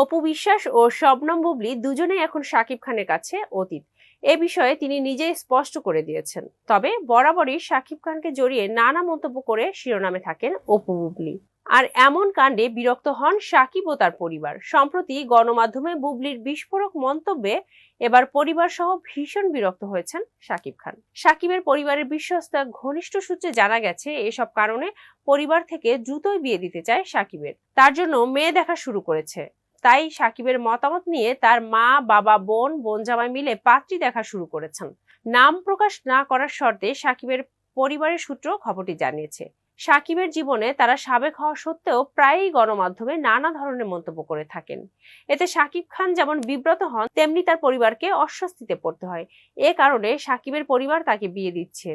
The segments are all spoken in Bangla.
অপু বিশ্বাস ও শবনম বুবলি দুজনেই এখন শাকিব খানের কাছে অতীত। এ বিষয়ে তিনি নিজেই স্পষ্ট করে দিয়েছেন। তবে বরাবরই শাকিব খানকে জড়িয়ে নানা মন্তব্য করে শিরোনামে থাকেন অপু বুবলি। আর এমন কাণ্ডে বিরক্ত হন সাকিব ও তার পরিবার। সম্প্রতি গণমাধ্যমে বুবলির বিস্ফোরক মন্তব্যে এবার পরিবার সহ ভীষণ বিরক্ত হয়েছেন সাকিব খান। সাকিবের পরিবারের বিশ্বস্ত ঘনিষ্ঠ সূত্রে জানা গেছে, এসব কারণে পরিবার থেকে দ্রুতই বিয়ে দিতে চায় সাকিবের। তার জন্য মেয়ে দেখা শুরু করেছে। তাই সাকিবের মতামত নিয়ে তার মা, বাবা, বোন বোন জামাই মিলে পাত্রী দেখা শুরু করেছেন। নাম প্রকাশ না করার শর্তে সাকিবের পরিবারের সূত্র খবরটি জানিয়েছে। সাকিবের জীবনে তারা সাবেক হওয়া সত্ত্বেও প্রায়ই গণমাধ্যমে নানা ধরনের মন্তব্য করে থাকেন। এতে সাকিব খান যেমন বিব্রত হন, তেমনি তার পরিবারকে অস্বস্তিতে পড়তে হয়। এ কারণে সাকিবের পরিবার তাকে বিয়ে দিচ্ছে।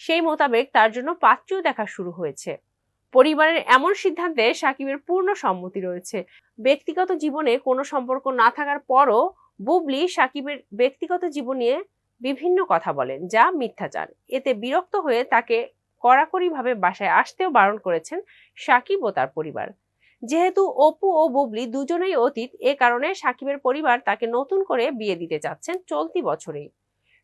সেই মোতাবেক তার জন্য পাত্রীও দেখা শুরু হয়েছে। পরিবারের এমন সিদ্ধান্তে সাকিবের পূর্ণ সম্মতি রয়েছে। ব্যক্তিগত জীবনে কোনো সম্পর্ক না থাকার পরও বুবলি সাকিবের ব্যক্তিগত জীবন নিয়ে বিভিন্ন কথা বলেন, যা মিথ্যাচার এতে বিরক্ত হয়ে তাকে কড়াকড়িভাবে বাসায় আসতেও বারণ করেছেন সাকিব ও তার পরিবার। যেহেতু অপু ও বুবলি দুজনেই অতীত, এ কারণে সাকিবের পরিবার তাকে নতুন করে বিয়ে দিতে চাচ্ছেন চলতি বছরেই।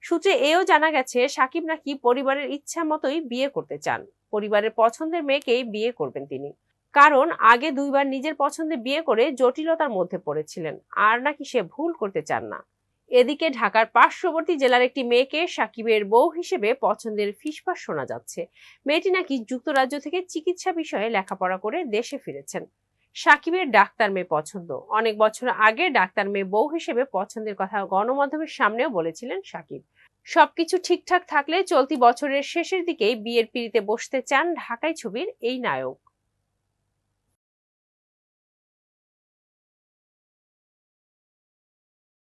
সূত্রে এও জানা গেছে, সাকিব নাকি পরিবারের ইচ্ছা মতোই বিয়ে করতে চান। পরিবারের পছন্দের মেয়েকেই বিয়ে করবেন তিনি। কারণ, আগে দুইবার নিজের পছন্দে বিয়ে করে জটিলতার মধ্যে পড়েছিলেন। আর নাকি সে ভুল করতে চান না। এদিকে ঢাকার পার্শ্ববর্তী জেলার একটি মেয়েকে সাকিবের বউ হিসেবে পছন্দের ফিসফাস শোনা যাচ্ছে। মেয়েটি নাকি যুক্তরাজ্য থেকে চিকিৎসা বিষয়ে লেখাপড়া করে দেশে ফিরেছেন। সাকিবের ডাক্তার মেয়ে পছন্দ। অনেক বছর আগে ডাক্তার মেয়ে বউ হিসেবে পছন্দের কথা গণমাধ্যমের সামনেও বলেছিলেন সাকিব। সবকিছু ঠিকঠাক থাকলে চলতি বছরের শেষের দিকেই বিয়ের পিড়িতে বসতে চান ঢাকাই ছবির এই নায়ক।